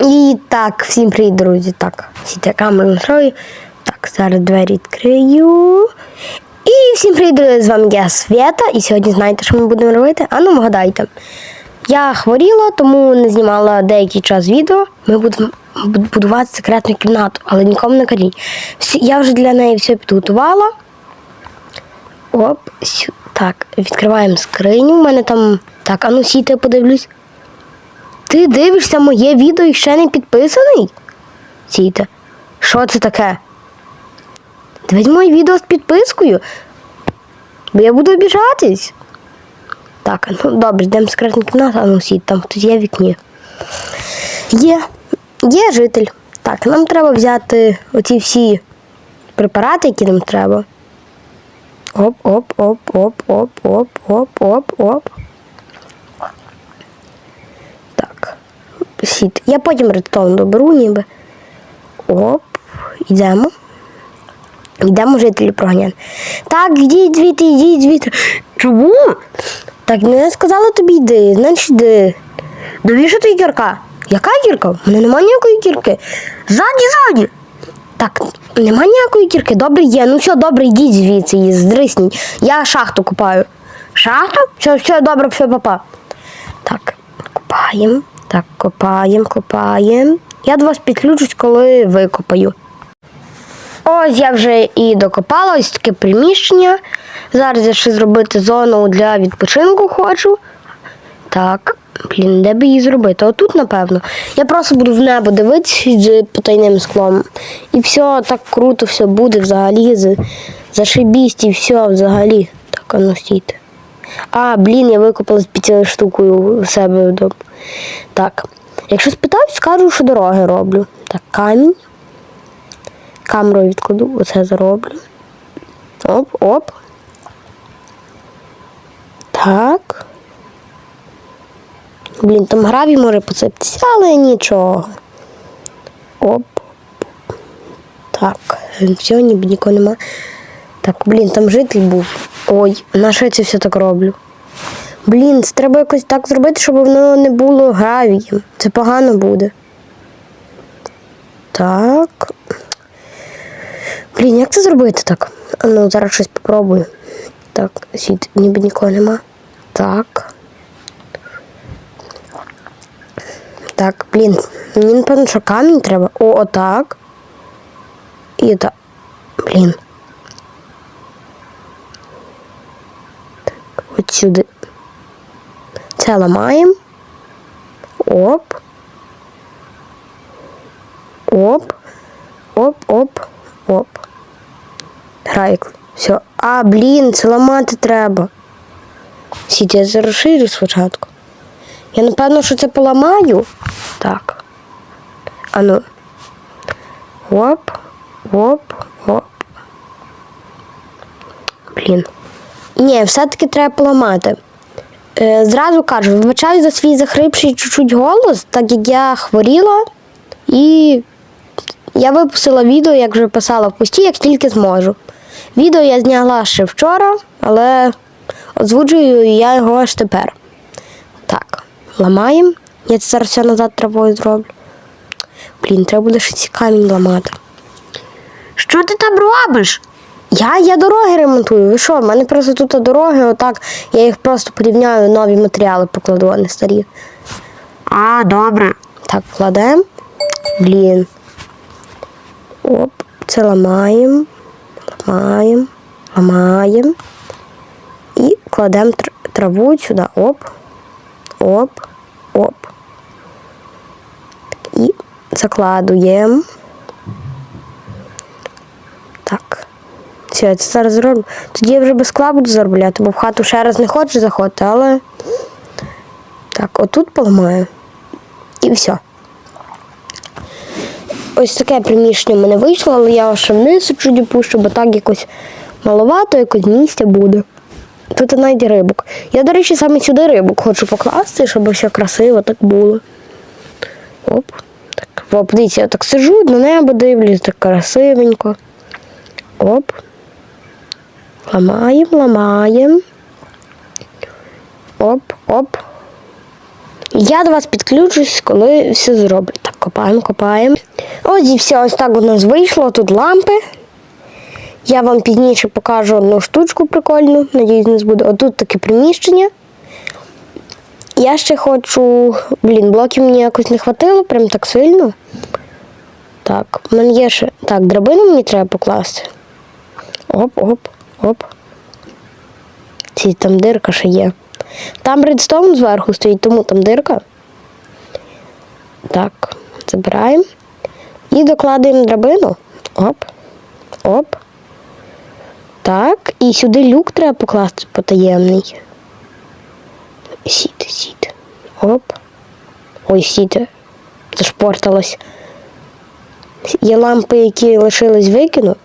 І так, всім привіт, друзі. Так, сіте камеру настрою. Так, зараз двері відкрию. І всім привіт, друзі, з вами я Свята. І сьогодні знаєте, що ми будемо робити? А ну вгадайте. Я хворіла, тому не знімала деякий час відео. Ми будемо будувати секретну кімнату, але нікому не кажіть. Я вже для неї все підготувала. Оп, так, відкриваємо скриню. У мене там. Так, а ну сіте, подивлюсь. Ти дивишся моє відео і ще не підписаний? Сійте. Що це таке? Дивись моє відео з підпискою. Бо я буду обіжатись. Так, ну добре, йдемо в секретну а ну сідь, там хтось є вікні. Є. Є житель. Так, нам треба взяти оці всі препарати, які нам треба. Оп, оп, оп, оп, оп, оп, оп, оп, оп. Так. Сіт. Я потім редтон доберу, ніби. Оп. Йдемо. Йдемо жителі проганяти. Так, йдіть звідти, йдіть звідти. Чому? Так, ну я сказала тобі йди, значить йди. Навіщо тобі кірка? Яка кірка? Мене немає ніякої кірки. Ззаді, ззаді. Так, нема ніякої кірки. Добре є. Ну все, добре, йдіть звідси і здрисніть. Я шахту купаю. Шахту? Все, все, добре, все, папа. Так, копаємо. Так, копаємо, копаємо. Я до вас підключусь, коли викопаю. Ось я вже і докопала ось таке приміщення. Зараз я ще зробити зону для відпочинку хочу. Так, блін, де би її зробити? Отут, напевно. Я просто буду в небо дивитися з потайним склом. І все так круто, все буде взагалі. Зашибість і все взагалі. Так, а ну стійте. А, блін, я викопала з п'ятою штукою у себе вдома. Так. Якщо спитають, скажу, що дороги роблю. Так, камінь. Камеру відкладу, оце зароблю. Оп, оп. Так. Блін, там гравій може посипатися, але нічого. Оп. Так, ніби нікого нема. Так, блін, там житель був. Ой, на що я це все так роблю? Блін, це треба якось так зробити, щоб воно не було гравієм. Це погано буде. Так. Блін, як це зробити так? Ну, зараз щось попробую. Так, сід, ніби нікого нема. Так. Так, блін. Мені напевно, що камінь треба. О, отак. І так. Блін. От сюди. Це ламаємо. Оп. Оп. Оп, оп. Грайк. Все. А, блін, це ламати треба. Сіть, я зараз розширю спочатку. Я напевно, що це поламаю. Так. А ну. Оп, оп, оп. Блін. Ні, все-таки треба поламати. Е, зразу кажу, вибачаю за свій захрипший чуть-чуть голос, так як я хворіла, і я випустила відео, як вже писала в пості, як тільки зможу. Відео я зняла ще вчора, але озвучую я його аж тепер. Так, ламаємо. Я це зараз все назад травою зроблю. Блін, треба буде ще ці камінь ламати. Що ти там робиш? Я, я дороги ремонтую. Ви що? В мене просто тут дороги, отак. Я їх просто порівняю, нові матеріали покладу, а не старі. А, добре. Так, кладемо. Блін. Оп, це ламаємо. Ламаємо. Ламаємо. І кладемо траву сюди. Оп. Оп. Оп. І закладуємо. Так. Все, я це зараз зроблю. Тоді я вже без скла буду заробляти, бо в хату ще раз не хочу заходити, але. Так, отут поламаю. І все. Ось таке приміщення в мене вийшло, але я ще вниз чуть пущу, бо так якось маловато, якось місця буде. Тут навіть рибок. Я, до речі, саме сюди рибок хочу покласти, щоб все красиво так було. Оп. Так, О, подивіться, я так сижу, на небо дивлюсь, так красивенько. Оп. Ламаємо, ламаємо. Оп, оп. Я до вас підключусь, коли все зроблю. Так, копаємо, копаємо. Ось і все, ось так у нас вийшло. Тут лампи. Я вам пізніше покажу одну штучку прикольну. Надіюсь, у нас буде. Отут таке приміщення. Я ще хочу. Блін, блоків мені якось не хватило, прям так сильно. Так, в мене є ще. Так, драбину мені треба покласти. Оп, оп, оп. Ці там дирка ще є. Там редстоун зверху стоїть, тому там дирка. Так, забираємо. І докладаємо драбину. Оп. Оп. Так. І сюди люк треба покласти потаємний. Сіти, сіти. Оп. Ой, сіти. Зашпорталось. Є лампи, які лишились викину,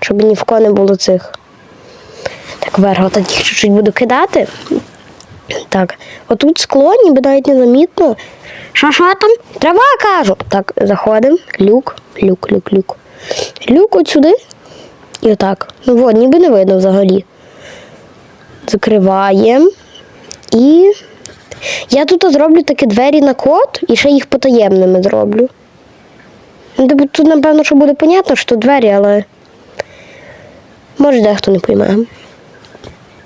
щоб ні в кого не було цих. Так, вверх, отак їх чуть-чуть буду кидати. Так, отут скло, ніби навіть незамітно. Що, що там? Трава кажу. Так, заходимо. Люк, люк, люк, люк. Люк от сюди. І отак. Ну от, ніби не видно взагалі. Закриваємо. І я тут зроблю такі двері на код і ще їх потаємними зроблю. Ну, типу, Тут, напевно, що буде понятно, що двері, але може дехто не пойме.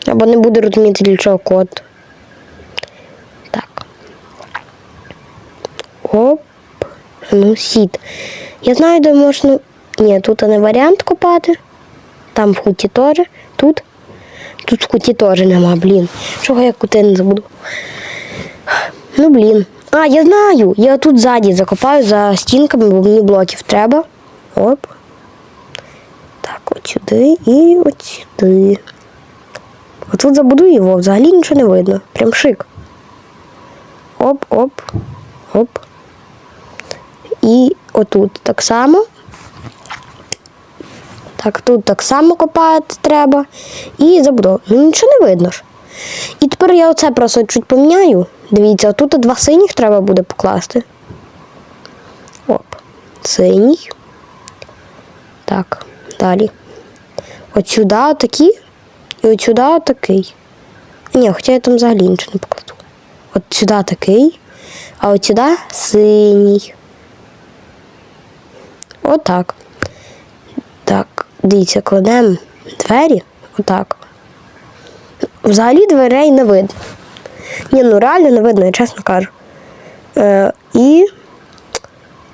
Або не буде розуміти, для чого код. Так. Оп. Ну, сіт. Я знаю, де можна. Ні, тут не варіант копати. Там в куті теж. Тут. Тут в куті теж нема, блін. Чого я кути не забуду? Ну, блін. А, я знаю. Я тут ззаді закопаю за стінками, бо мені блоків треба. Оп. Так, от сюди і от сюди. Отут забудую його, взагалі нічого не видно. Прям шик. Оп, оп, оп. І отут так само. Так, тут так само копати треба. І забудову. Ну нічого не видно ж. І тепер я оце просто чуть поміняю. Дивіться, тут два синіх треба буде покласти. Оп. Синій. Так, далі. От сюди такі. І от сюди такий. Ні, хоча я там взагалі нічого не покладу. От сюди такий, а от сюди синій. Отак. Так, дивіться, кладемо двері. Отак. Взагалі дверей не видно. Ні, ну реально не видно, я чесно кажу. Е, і.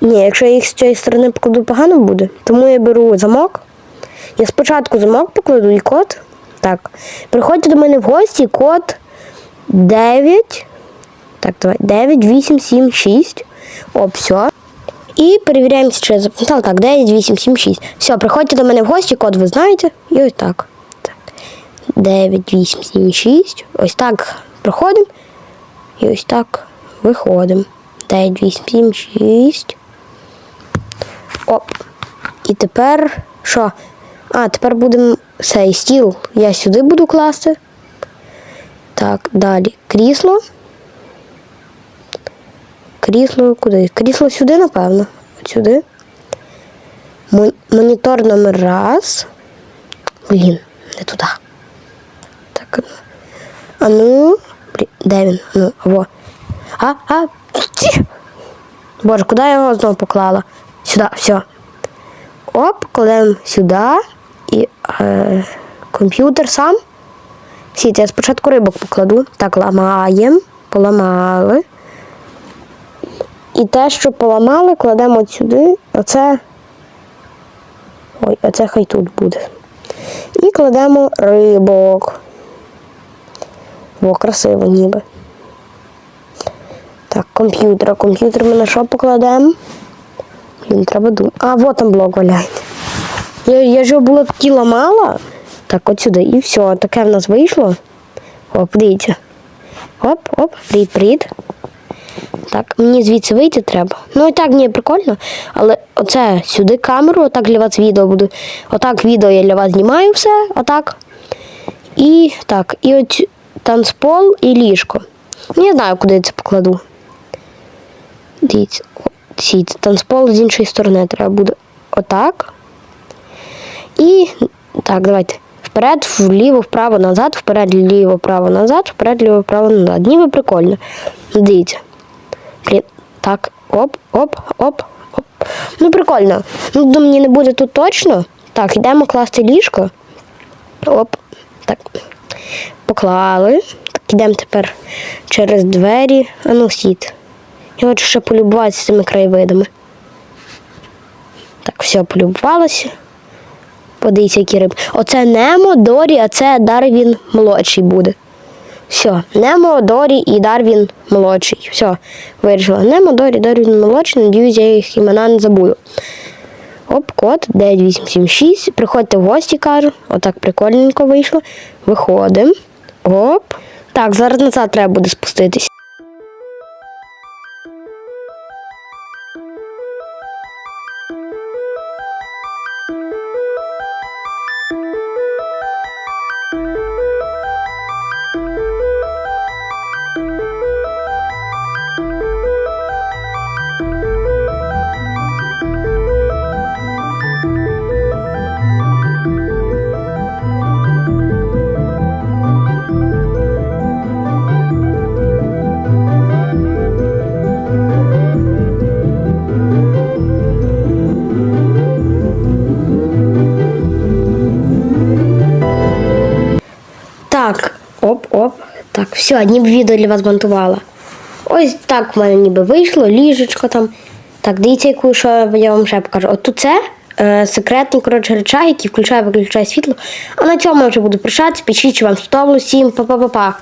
Ні, якщо я їх з цієї сторони покладу, погано буде. Тому я беру замок. Я спочатку замок покладу і код. Так. Приходьте до мене в гості, код 9. Так, давай. 9, 8, 7, 6. О, все. І перевіряємо, чи я записав. Так, 9, 8, 7, 6. Все, приходьте до мене в гості, код ви знаєте. І ось так. так. 9, 8, 7, 6. Ось так проходимо. І ось так виходимо. 9, 8, 7, 6. Оп. І тепер що? А, тепер будемо цей стіл. Я сюди буду класти. Так, далі. Крісло. Крісло куди? Крісло сюди, напевно. От сюди. Мо- Монітор номер раз. Блін, не туди. Так. А ну. Де він? Ну, во. А, а. ті! Боже, куди я його знову поклала? Сюди, все. Оп, кладемо сюди. Е, комп'ютер сам. Сіть, я спочатку рибок покладу. Так, ламаємо. Поламали. І те, що поламали, кладемо сюди. Оце. Ой, оце хай тут буде. І кладемо рибок. О, красиво ніби. Так, комп'ютер. Комп'ютер ми на що покладемо? Блін, треба думати. А, вот там блок валяється. Я, я ж його було тоді ламала. Так, от сюди. І все, таке в нас вийшло. О, подивіться. Оп, оп, привіт, привіт. Так, мені звідси вийти треба. Ну і так ні, прикольно. Але оце сюди камеру, отак для вас відео буде. Отак відео я для вас знімаю все, отак. І так, і от танцпол і ліжко. Ну, я знаю, куди я це покладу. Дивіться, ці танцпол з іншої сторони треба буде отак. І так, давайте. Вперед, вліво, вправо, назад, вперед, ліво, право, назад, вперед, ліво, право, назад. Ніби прикольно. Дивіться. Блін, так, Оп, оп, оп, оп. Ну, прикольно. Ну, до мені не буде тут точно. Так, йдемо класти ліжко. Оп. Так. Поклали. Так, ідемо тепер через двері. А ну, сід. Я хочу ще полюбуватися цими краєвидами. Так, все, полюбувалося. Подивіться, які риби. Оце Немо, Дорі, а це Дарвін молодший буде. Все, Немо, Дорі і Дарвін молодший. Все, вирішила. Немо, Дорі, Дарвін молодший. Надіюсь, я їх імена не забуду. Оп, код 9876. Приходьте в гості, кажу. Отак прикольненько вийшло. Виходимо. Оп. Так, зараз назад треба буде спуститись. Все, ніби відео для вас монтувала. Ось так в мене ніби вийшло, ліжечко там. Так, дивіться, яку що я вам ще покажу. От тут це е, секретний коротше, реча, який включає виключає світло. А на цьому я вже буду прощатися. Пишіть, вам сподобалось. Всім па-па-па-па.